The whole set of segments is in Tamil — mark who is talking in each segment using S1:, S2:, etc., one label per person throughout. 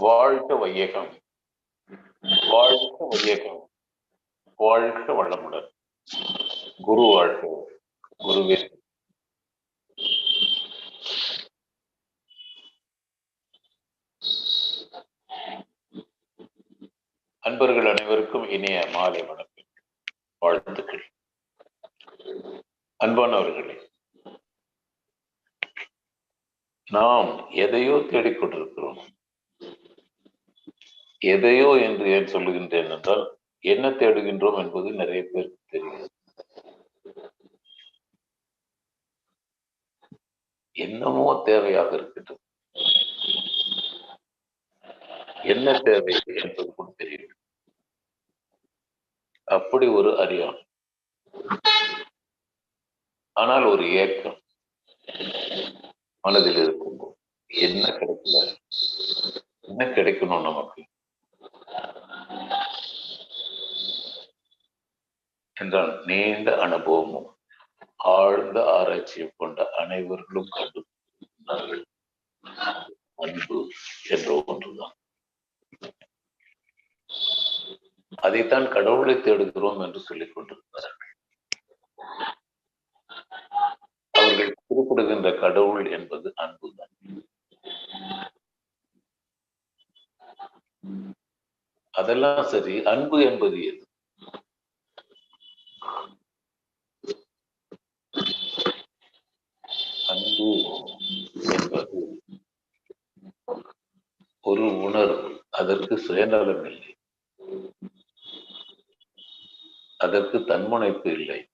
S1: வாழ்க வையகம். வாழ்க வையகம். வாழ்க வளமுடன். குரு வாழ்க குருவே. அன்பர்கள் அனைவருக்கும் இனிய மாலை வணக்கம். வாழ்த்துக்கள். அன்பானவர்களே நாம் எதையோ தேடிக்கொண்டிருக்கிறோம். எதையோ என்று ஏன் சொல்லுகின்றேன் என்றால் என்ன தேடுகின்றோம் என்பது நிறைய பேருக்கு தெரியும். என்னமோ தேவையாக இருக்கட்டும் என்ன தேவை என்பது கூட தெரியும் அப்படி ஒரு அறியாம். ஆனால் ஒரு ஏக்கம் மனதில் இருக்கும்போது என்ன கிடைக்கல? என்ன கிடைக்கணும் நமக்கு? என்றால் நீண்ட அனுபவமும் ஆழ்ந்த ஆராய்ச்சியை கொண்ட அனைவர்களும் கண்டு அன்பு என்ற ஒன்றுதான். அதைத்தான் கடவுளை தேடுகிறோம் என்று சொல்லிக் கொண்டிருக்கிறார்கள் அவர்கள் குறிப்பிடுகின்ற கடவுள் என்பது அன்புதான். அதெல்லாம் சரி அன்பு என்பது எது அன்பு என்பது ஒரு உணர்வு அதற்கு சுயநலம் இல்லை. அதற்கு தன்முனைப்பு இல்லை.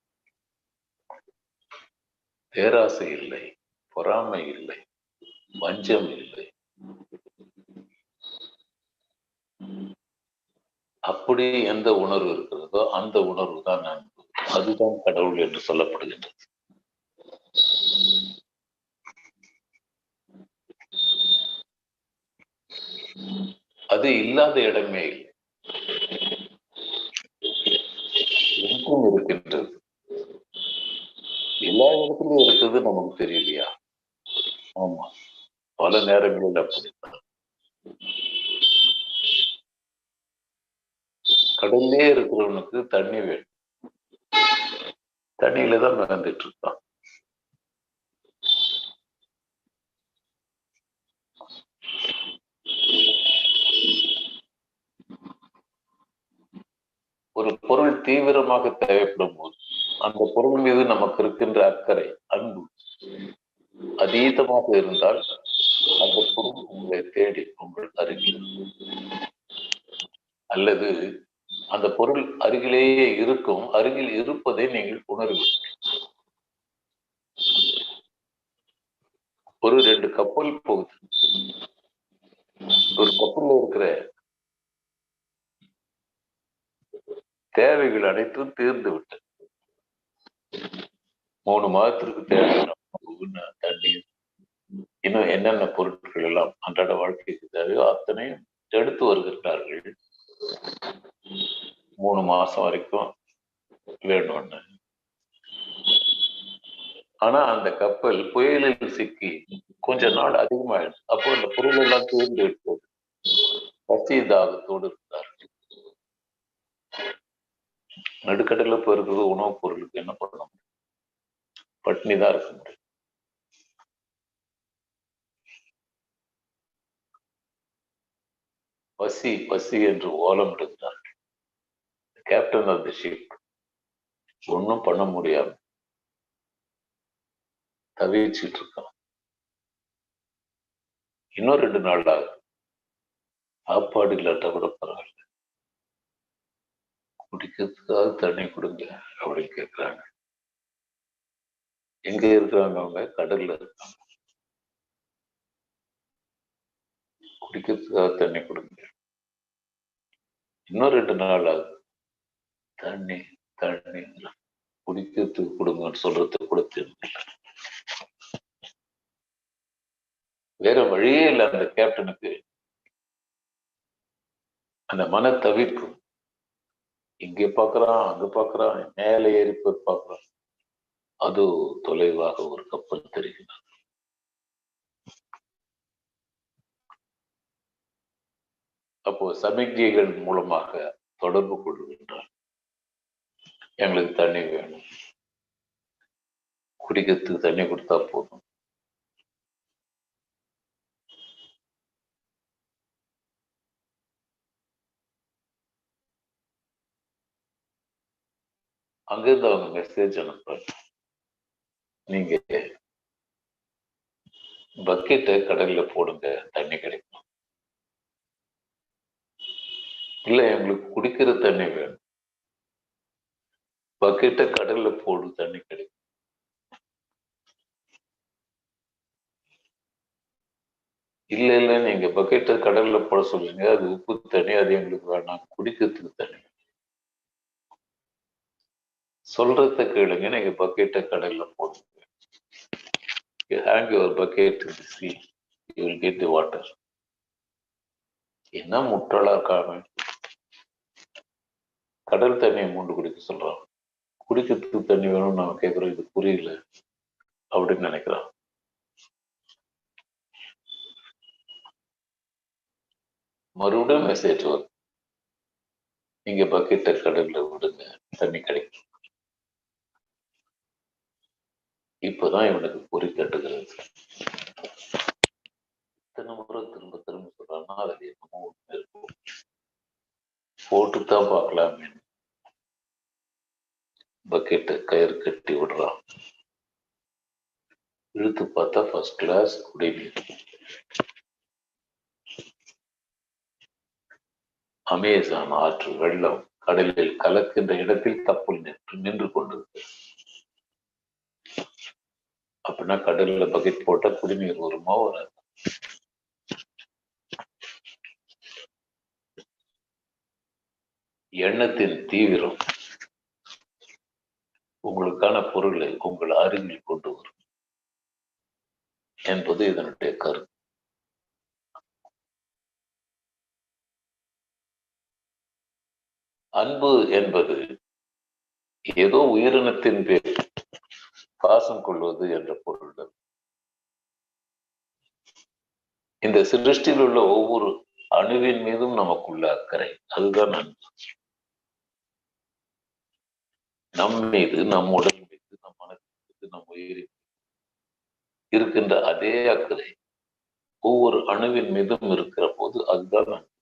S1: பேராசை இல்லை. பொறாமை இல்லை. வஞ்சம் இல்லை. அப்படி எந்த உணர்வு இருக்கிறதோ அந்த உணர்வு தான் அன்பு அதுதான் கடவுள் என்று சொல்லப்படுகின்றது. அது இல்லாத இடமே இல்லை. எங்கும் இருக்கின்றது. எல்லா இடத்துலயும் இருக்கிறது நமக்கு தெரியலையா? ஆமா. பல நேரங்களில் அப்படித்தான் கடல்லே இருக்கிறவனுக்கு தண்ணி வேணும். தண்ணியில தான் மிதந்துட்டு இருக்கான் ஒரு பொருள் தீவிரமாக தேவைப்படும் போது அந்த பொருள் மீது நமக்கு இருக்கின்ற அக்கறை அன்பு அதீதமாக இருந்தால் அந்த பொருள் உங்களை தேடி உங்கள் அருகில் அல்லது அந்த பொருள் அருகிலேயே இருக்கும் அருகில் இருப்பதை நீங்கள் உணர்வீர்கள் ஒரு ரெண்டு கப்பல் போகுது ஒரு கப்பல்ல இருக்கிற தேவைகள் அனைத்தும் தீர்ந்து விட்டது மூணு மாதத்திற்கு தேவையான உணவு, தண்ணீர் இன்னும் என்னென்ன பொருட்கள் எல்லாம் அன்றாட வாழ்க்கைக்கு தேவையோ அத்தனையும் எடுத்து வருகின்றார்கள் மூணு மாசம் வரைக்கும் வேணும்னு. ஆனா அந்த கப்பல் புயலில் சிக்கி கொஞ்ச நாள் அதிகமாயிடுச்சு. அப்போ அந்த பொருள் எல்லாம் தூர்ந்து விட்டது. பசி தாகத்தோடு இருந்தார்கள் நடுக்கடல போயிருக்கிறது உணவுப் பொருளுக்கு என்ன பண்ண முடியும்? பட்னி தான் இருக்க முடியும். பசி பசி என்று ஓலம் எடுக்கிறார்கள் கேப்டன் ஆஃப் தி ஷிப். ஒன்றும் பண்ண முடியாம தவிச்சிட்டு இருக்கான் இன்னும் ரெண்டு நாள் ஆகும் சாப்பாடு இல்லாட்டா கூட பரவாயில்ல. குடிக்கிறதுக்காக தண்ணி கொடுங்க அப்படின்னு கேட்குறாங்க எங்க இருக்கிறாங்க அவங்க? கடல்ல இருக்காங்க. குடிக்கிறதுக்காக தண்ணி கொடுங்க. இன்னும் ரெண்டு நாள் ஆகுது. தண்ணி தண்ணி. குடிக்கிறதுக்கு கொடுங்கன்னு சொல்றது கூட தெரியல வேற வழியே இல்லை அந்த கேப்டனுக்கு. அந்த மன தவிர்ப்பு இங்கே பார்க்கறான் அங்க பாக்குறான் மேலே ஏறி போய் பார்க்கறான். அது தொலைவாக ஒரு கப்பல் தெரிகிறது. அப்போ சமிக்ஞைகள் மூலமாக தொடர்பு கொள்கின்றான். எங்களுக்கு தண்ணி வேணும். குடிக்கிறதுக்கு தண்ணி கொடுத்தா போதும். அங்கிருந்து அவங்க மெசேஜ் அனுப்புறாங்க. நீங்க பக்கெட்டை கடல்ல போடுங்க தண்ணி கிடைக்கும். இல்ல எங்களுக்கு குடிக்கிற தண்ணி வேணும். பக்கெட்டை கடல்ல போடு தண்ணி கிடைக்கும். இல்ல இல்ல நீங்க பக்கெட்டை கடல்ல போட சொல்லுங்க. அது உப்பு தண்ணி அது எங்களுக்கு வேணாம். குடிக்கிறதுக்கு தண்ணி. சொல்றத கேளுங்க. நீங்க பக்கெட்டை கடல்ல போடுங்க. You hang bucket bucket you the sea என்ன முட்டாளா இருக்காங்க? கடல் தண்ணியை மூண்டு குடிக்க சொல்றாங்க. குடிக்கிறதுக்கு தண்ணி வேணும்னு நான் கேட்குறோம் இது புரியல அப்படின்னு நினைக்கிறான். மறுபடியும் மெசேஜ் வரும். நீங்க பக்கெட்டை கடல்ல விடுங்க தண்ணி கிடைக்கும். இப்பதான் இவனுக்கு பொறி கட்டுகிறது. இத்தனை முறை திரும்ப திரும்ப சொல்றான்னா அதுல என்னமோ ஒண்ணு இருக்கும் போட்டுத்தான் பார்க்கலாமே பக்கெட்டு கயிறு கட்டி விடுறான். இழுத்து பார்த்தா ஃபர்ஸ்ட் கிளாஸ் குடிநீர். அமேசான் ஆற்று வெள்ளம் கடலில் கலக்கின்ற இடத்தில் தப்புள் நின்று நின்று கொண்டிருக்கு. அப்படின்னா கடல்ல பக்கெட் போட்டா குடிநீர் வருமா வராது. எண்ணத்தின் தீவிரம். உங்களுக்கான பொருளை உங்கள் அருகில் கொண்டு வரும் என்பது இதனுடைய கருத்து. அன்பு என்பது ஏதோ உயிரினத்தின் பேர் பாசம் கொள்வது என்ற பொருள் இந்த சிருஷ்டியில் உள்ள ஒவ்வொரு அணுவின் மீதும் நமக்குள்ள அக்கறை. அதுதான் அன்பு. நம் மீது நம் உடல் மீது நம் மனத்தின் நம் உயிரின் இருக்கின்ற அதே அக்கறை ஒவ்வொரு அணுவின் மீதும் இருக்கிற போது அதுதான் அன்பு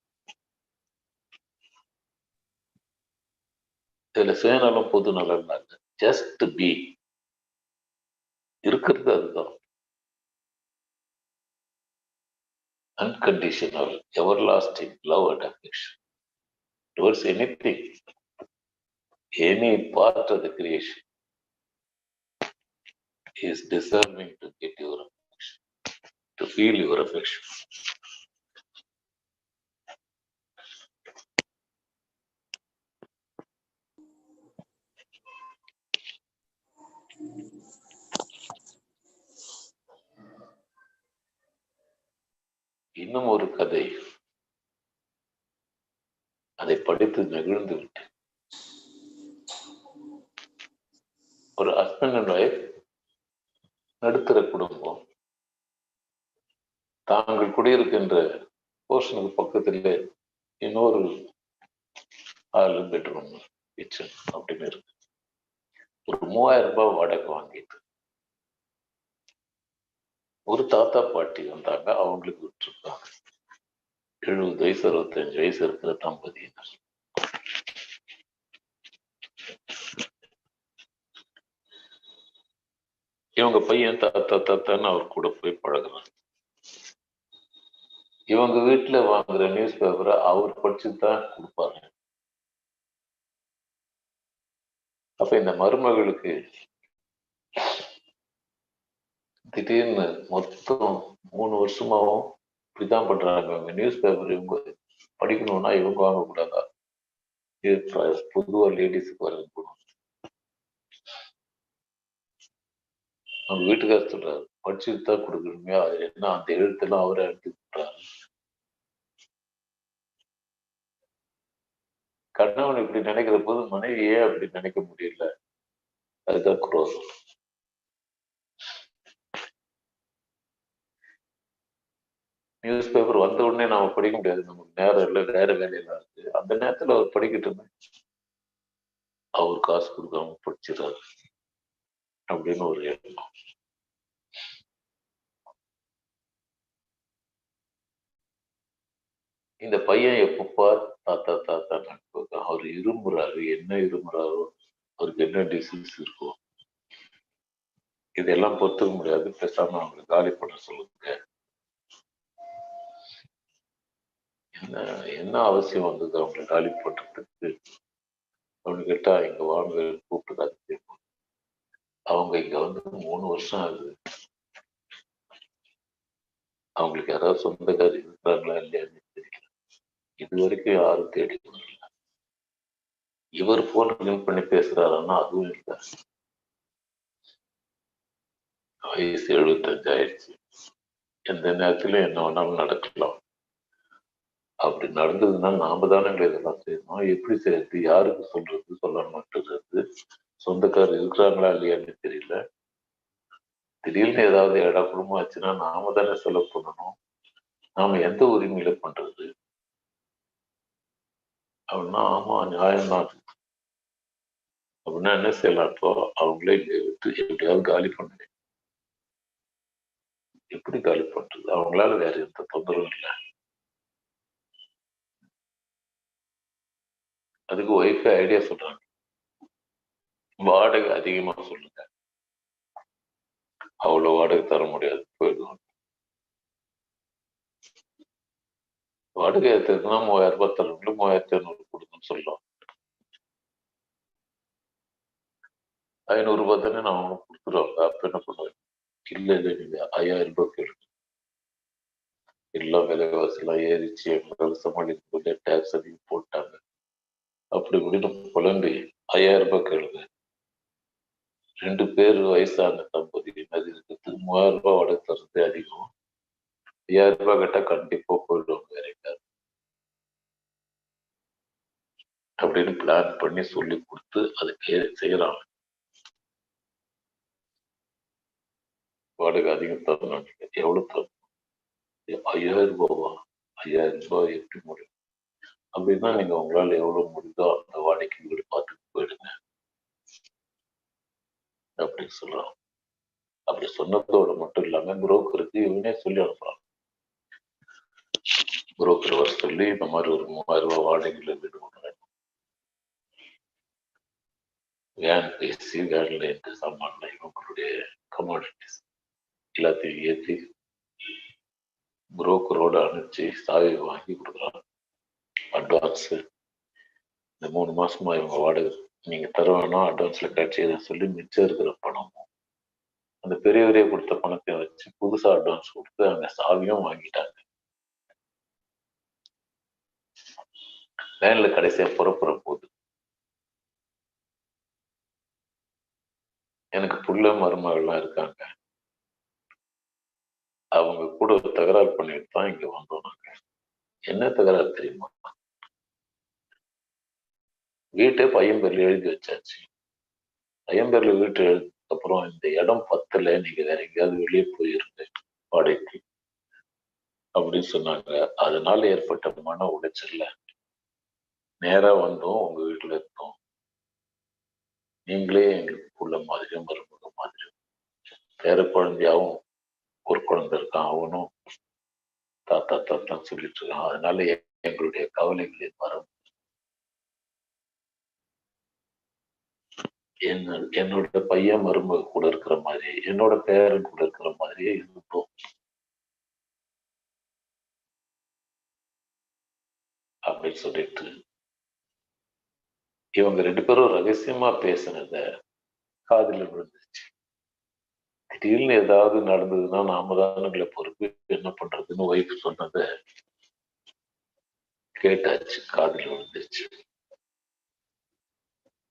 S1: இதுல சுயநலம் பொது நலன்னாங்க ஜஸ்ட் பி இருக்கிறது அதுதான். Unconditional ever lasting love and affection affection any thing any part of the creation is deserving to get your affection, to feel your affection. இன்னும் ஒரு கதை அதை படித்து நெகிழ்ந்து ஒரு ஹஸ்பண்ட் அண்ட் ஒய்ஃப் நடுத்தர குடும்பம். தாங்கள் குடியிருக்கின்ற போர்ஷனுக்கு பக்கத்துல இன்னொரு ஹாலு பெட்ரூம் கிச்சன் அப்படின்னு இருக்கு. ஒரு மூவாயிரம் ரூபாய் வாடகை வாங்கிட்டு. ஒரு தாத்தா பாட்டி வந்தாங்க அவங்களுக்கு விட்டுருக்காங்க. எழுபது வயசு அறுபத்தஞ்சு வயசு இருக்கிற தம்பதியினர். இவங்க பையன் தாத்தா தாத்தான்னு அவர் கூட போய் பழகுறாங்க இவங்க வீட்டுல வாங்குற நியூஸ் பேப்பரை அவர் படிச்சுட்டு தான் கொடுப்பாரு அப்ப இந்த மருமகளுக்கு திடீர்னு மொத்தம் மூணு வருஷமாவும் இப்படிதான் பண்றாங்க. இவங்க நியூஸ் பேப்பர் இவங்க படிக்கணும்னா இவங்க வாங்கக்கூடாதா? இது ப- லேடிஸுக்கு வரது. அவங்க வீட்டுக்காரர் சொல்றாரு படிச்சுட்டு தான் கொடுக்கணுமே அது என்ன அந்த எழுத்தெல்லாம் அவரே எடுத்துக்கிட்டாரு கணவன் இப்படி நினைக்கிற போது மனைவி ஏன் அப்படி நினைக்க முடியல. அதுதான் குரோதம். நியூஸ் பேப்பர் வந்த உடனே நாம படிக்க முடியாது. நமக்கு நேரம் இல்லை வேற வேலையெல்லாம் இருக்கு. அந்த நேரத்துல அவர் படிக்கிட்டு இருந்தேன் அவர் காசு கொடுக்காம படிச்சிடறாரு. அப்படின்னு ஒரு எண்ணம். இந்த பையன் எப்பப்பார் தாத்தா தாத்தா நட்பு அவர் இருமுறாரு. என்ன இருமுறாரோ? அவருக்கு என்ன டிசீஸ் இருக்கோ? இதெல்லாம் பொறுத்துக்க முடியாது. பேசாம அவங்களை காலி பண்ண சொல்லுங்க. என்ன என்ன அவசியம் வந்தது அவங்களை காலி பண்றதுக்கு? அப்படின்னு கேட்டா இங்க வாங்க கூப்பிட்டு அவங்க இங்க வந்து மூணு வருஷம் ஆகுது. அவங்களுக்கு யாராவது சொந்தக்காரி இருக்கிறாங்களா இல்லையான்னு தெரியல. இது வரைக்கும் யாரும் தேடி வரல. இவர் போன் லிங்க் பண்ணி பேசுறாருன்னா அதுவும் இல்லை. வயசு எழுபத்தஞ்சு ஆயிடுச்சு. எந்த நேரத்திலும் என்ன வேணாலும் நடக்கலாம். அப்படி நடந்ததுன்னா நாம தானே இதெல்லாம் செய்யணும். எப்படி செய்யறது? யாருக்கு சொல்றது? சொல்ல மாட்டேங்கிறது சொந்தக்காரர் இருக்கிறாங்களா இல்லையான்னு தெரியல. திடீர்னு ஏதாவது இட குடும்பம் ஆச்சுன்னா நாம தானே சொல்ல பண்ணணும். நாம எந்த உரிமையில பண்றது? அப்படின்னா ஆமா நியாயம்தான். அப்படின்னா என்ன செய்யலாம்? இப்போ அவங்களே விட்டு எப்படியாவது காலி பண்ணுங்க. எப்படி காலி பண்றது? அவங்களால வேற எந்த தொந்தரவும் இல்லை. அதுக்கு ஒய்ஃபே ஐடியா சொல்றாங்க. வாடகை அதிகமா சொல்லுங்க. அவ்வளவு வாடகை தர முடியாது. போயிடுவாங்க வாடகை ஏற்றுனா மூவாயிரம் ரூபாய் தரவங்கள மூவாயிரத்தி ஐநூறு கொடுக்குன்னு சொல்லலாம் ஐநூறு ரூபாய் தானே நான் அவனுக்கு கொடுத்துருவாங்க அப்ப என்ன பண்ணுவேன் இல்ல இல்ல நீங்க ஐயாயிரம் ரூபாய் கேளுங்க. எல்லாம் விலைவாசி எல்லாம் ஏறிச்சு எங்களால் சமாளிக்க டேக்ஸ் அதிகம் போட்டாங்க. அப்படி இப்படின்னு புலம்பி ஐயாயிரம் ரூபாய் கேளுங்க. ரெண்டு பேர் வயசான தம்பதி அது மூவாயிரம் ரூபாய் வாடகை தரது அதிகம். ஐயாயிரம் ரூபாய் கேட்டா கண்டிப்பா போயிடுவாங்க வேற எங்காவது அப்படின்னு பிளான் பண்ணி சொல்லி கொடுத்து அதுக்கு செய்யறாங்க. வாடகை அதிகம் தரணும் எவ்வளவு தரணும்? ஐயாயிரம் ரூபாவா? ஐயாயிரம் ரூபாய் எப்படி முடியும்? அப்படின்னா நீங்க உங்களால எவ்வளவு முடியுதோ அந்த வாடகைக்கு வீடு பார்த்துட்டு போயிடுங்க. அப்படின்னு சொல்றான். அப்படி சொன்னதோட மட்டும் இல்லாம புரோக்கருக்கு இவனே சொல்லி அனுப்புறான். புரோக்கர் வர சொல்லி இந்த மாதிரி ஒரு மூவாயிரம் ரூபாய் வாடகையில வீடு கொடுக்குறேன் வேன் பேசி வேன்ல இருந்து சாமான இவங்களுடைய கமாடிட்டிஸ் எல்லாத்தையும் ஏற்றி புரோக்கரோட அனுப்பிச்சு சாவி வாங்கி கொடுக்குறாங்க அட்வான்ஸ் இந்த மூணு மாசமா இவங்க வாடகை நீங்க தருவானோ அட்வான்ஸ்ல அட்வான்ஸ்ல கிடைச்சதை சொல்லி மிச்சம் இருக்கிற பணமும் அந்த பெரியவரே கொடுத்த பணத்தை வச்சு புதுசா அட்வான்ஸ் கொடுத்து அந்த சாவியும் வாங்கிட்டாங்க. வேன்ல கடைசியா புறப்புற போகுது. எனக்கு புள்ள மருமகள்லாம் இருக்காங்க. அவங்க கூட தகராறு பண்ணிட்டு தான் இங்க வந்தோம் நாங்க. என்ன தகராறு தெரியுமா? வீட்டை பையன் பேர்ல எழுதி வச்சாச்சு. பையன் பேர்ல வீட்டு எழுதுக்கு அப்புறம் இந்த இடம் பத்தல நீங்க வேற எங்கேயாவது வெளியே போயிருங்க வாடகைக்கு அப்படின்னு சொன்னாங்க. அதனால ஏற்பட்ட மன உடைச்சல்ல நேரா வந்தோம் உங்க வீட்டுல இருந்தோம். நீங்களே எங்களுக்கு புள்ள மாதிரியும் மருமக மாதிரியும் பேர குழந்தையாவும் ஒரு குழந்தை இருக்கான் அவனும் தாத்தா தாத்தான்னு சொல்லிட்டு இருக்கான். அதனால எங்களுடைய கவலைகளின் மரம் என்ன என்னோட பையன் மருமக கூட இருக்கிற மாதிரி என்னோட பேரன் கூட இருக்கிற மாதிரியே இருந்தோம். அப்படின்னு சொல்லிட்டு இவங்க ரெண்டு பேரும் ரகசியமா பேசினத காதில் விழுந்துச்சு திடீர்னு ஏதாவது நடந்ததுன்னா நாம தானுங்களை பொறுப்பு என்ன பண்றதுன்னு ஒய்ஃப் சொன்னத கேட்டாச்சு காதில் விழுந்துச்சு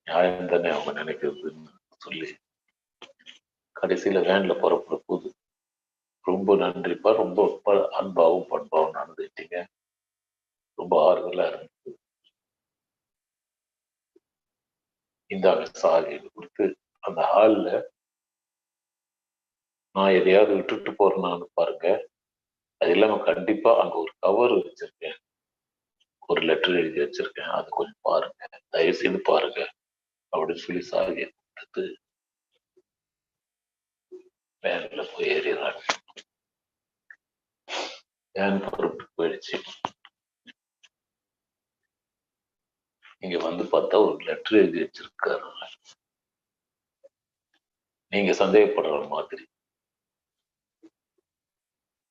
S1: நியாயம் தானே அவங்க நினைக்கிறதுன்னு சொல்லி. கடைசியில வேன்ல புறப்புற போது ரொம்ப நன்றிப்பா ரொம்ப அன்பாவும் பண்பாவும் நடந்துட்டீங்க ரொம்ப ஆறுதலா இருந்தது. இந்தாங்க சாவி கொடுத்து அந்த ஹால்ல நான் எதையாவது விட்டுட்டு போறேன்னு பாருங்க. அது இல்லாம கண்டிப்பா அங்க ஒரு கவர் வச்சிருக்கேன். ஒரு லெட்டர் எழுதி வச்சிருக்கேன். அது கொஞ்சம் பாருங்க. தயவு செய்து பாருங்க. அப்படின்னு சொல்லி சாவியை கொடுத்துட்டு வேன்ல போய் ஏறிடுறாங்க பொறுப்பு போயிடுச்சு இங்க வந்து பார்த்தா ஒரு லெட்டர் எழுதி வச்சிருக்காரு நீங்க சந்தேகப்படுற மாதிரி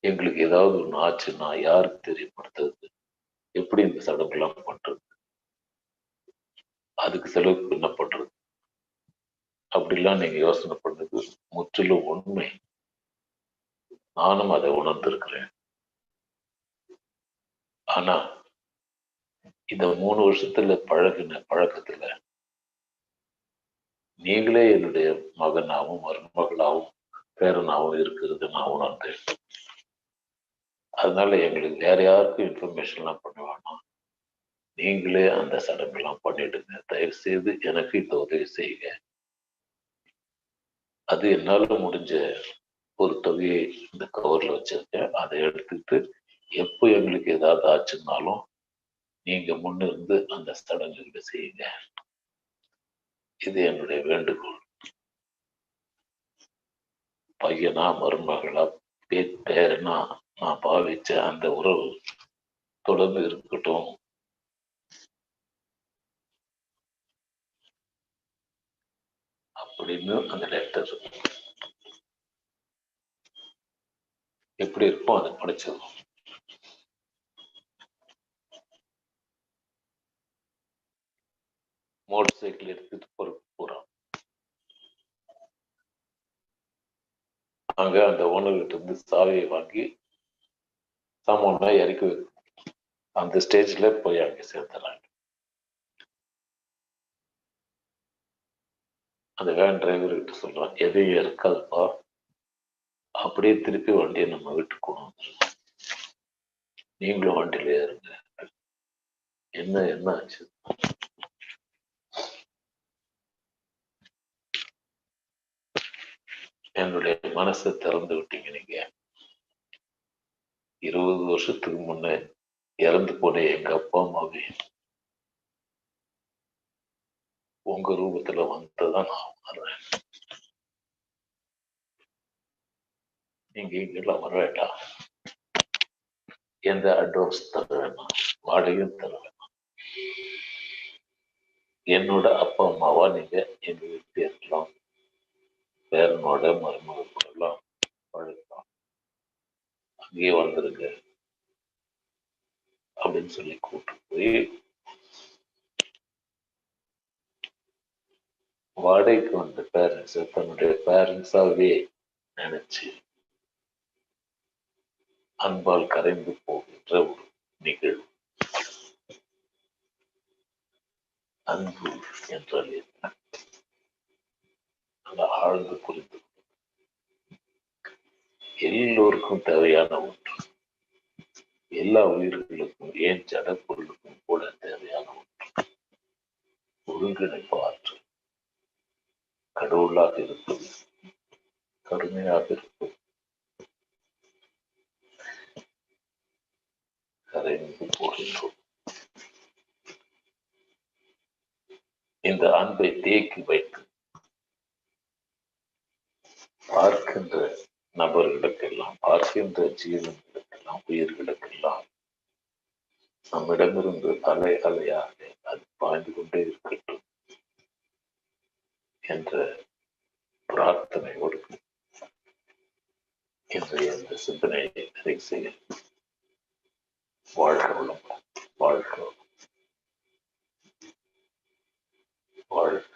S1: எங்களுக்கு ஏதாவது ஒண்ணு ஆச்சுன்னா யாருக்கு தெரியப்படுத்துறது எப்படி இந்த சடங்குலாம் பண்றது அதுக்கு செலவுக்கு என்ன பண்றது அப்படிலாம் நீங்க யோசனை பண்ணது முற்றிலும் உண்மை. நானும் அதை உணர்ந்திருக்கிறேன். ஆனா இந்த மூணு வருஷத்துல பழகின பழக்கத்துல நீங்களே என்னுடைய மகனாவும் மருமகளாவும் பேரனாவும் இருக்கிறது நான் உணர்ந்தேன். அதனால எங்களுக்கு வேற யாருக்கும் இன்ஃபர்மேஷன்லாம் பண்ண வேணாம். நீங்களே அந்த சடங்கெல்லாம் பண்ணிடுங்க. தயவு செய்து எனக்கு இந்த உதவி செய்யுங்க. அது என்னால முடிஞ்ச ஒரு தொகையை இந்த கவர்ல வச்சிருக்கேன். அதை எடுத்துக்கிட்டு எப்போ எங்களுக்கு ஏதாவது ஆச்சுன்னாலும் நீங்க முன்னிருந்து அந்த சடங்குகளை செய்யுங்க. இது என்னுடைய வேண்டுகோள். பையனா மருமகளா பேரனா நான் பாவிச்ச அந்த உறவு தொடர்ந்து இருக்கட்டும். அப்படின்னு அந்த லெட்டர் எப்படி இருக்கோ அதை படிச்சது மோட்டர் சைக்கிள் எடுத்துட்டு போற போறான் அங்க அந்த ஓனர்கிட்ட இருந்து சாவியை வாங்கி சாமான்னா இறக்கி அந்த ஸ்டேஜ்ல போய் அங்க சேர்த்துறாங்க. அந்த வேன் டிரைவர் கிட்ட சொல்றான் எதையும் இருக்காதுப்பா அப்படியே திருப்பி வண்டியை நம்ம வீட்டுக்கு கொண்டு நீங்களும் வண்டியில ஏறுங்க என்ன என்ன ஆச்சு? என்னுடைய மனசை திறந்து விட்டீங்க நீங்க. இருபது வருஷத்துக்கு முன்னே இறந்து போன எங்க அப்பா அம்மாவே. உங்க ரூபத்துல வந்ததான் நான் உணர்றேன். நீங்க இங்கெல்லாம் வர வேண்டாம் எந்த அட்வான்ஸ் தர வேணாம் வாடகையும் தர வேணாம் என்னோட அப்பா அம்மாவா நீங்க எங்க வீட்டுல இருக்கலாம் பேரனோட மருமகள் எல்லாம் பழக்கலாம் அங்கேயே வந்துருங்க. அப்படின்னு சொல்லி கூட்டு போய் வாடகைக்கு வந்த பேரண்ட்ஸ் தன்னுடைய பேரண்ட்ஸாவே நினைச்சு அன்பால் கரைந்து போகின்ற ஒரு நிகழ்வு. அன்பு என்றால் என்ன? அதை ஆழ்ந்து புரிந்து எல்லோருக்கும் தேவையான ஒன்று. எல்லா உயிர்களுக்கும் ஏன் ஜடப்பொருளுக்கும் கூட தேவையான ஒன்று. ஒருங்கிணைப்பார். கடவுளாக இருக்கும். கருணையாக இருக்கும். கரைந்து போகின்றோம். இந்த அன்பை தேக்கி வைத்து பார்க்கின்ற நபர்களுக்கெல்லாம் பார்க்கின்ற ஜீவன்களுக்கெல்லாம் உயிர்களுக்கெல்லாம் நம்மிடமிருந்து அலை அலையாக அது பாய்ந்து கொண்டே இருக்கிறது. என்ற பிரார்த்தனையோடு இன்றைய இந்த சிந்தனையை நிகழ்ச்சியை வாழ்க வளம் வாழ்க வாழ்க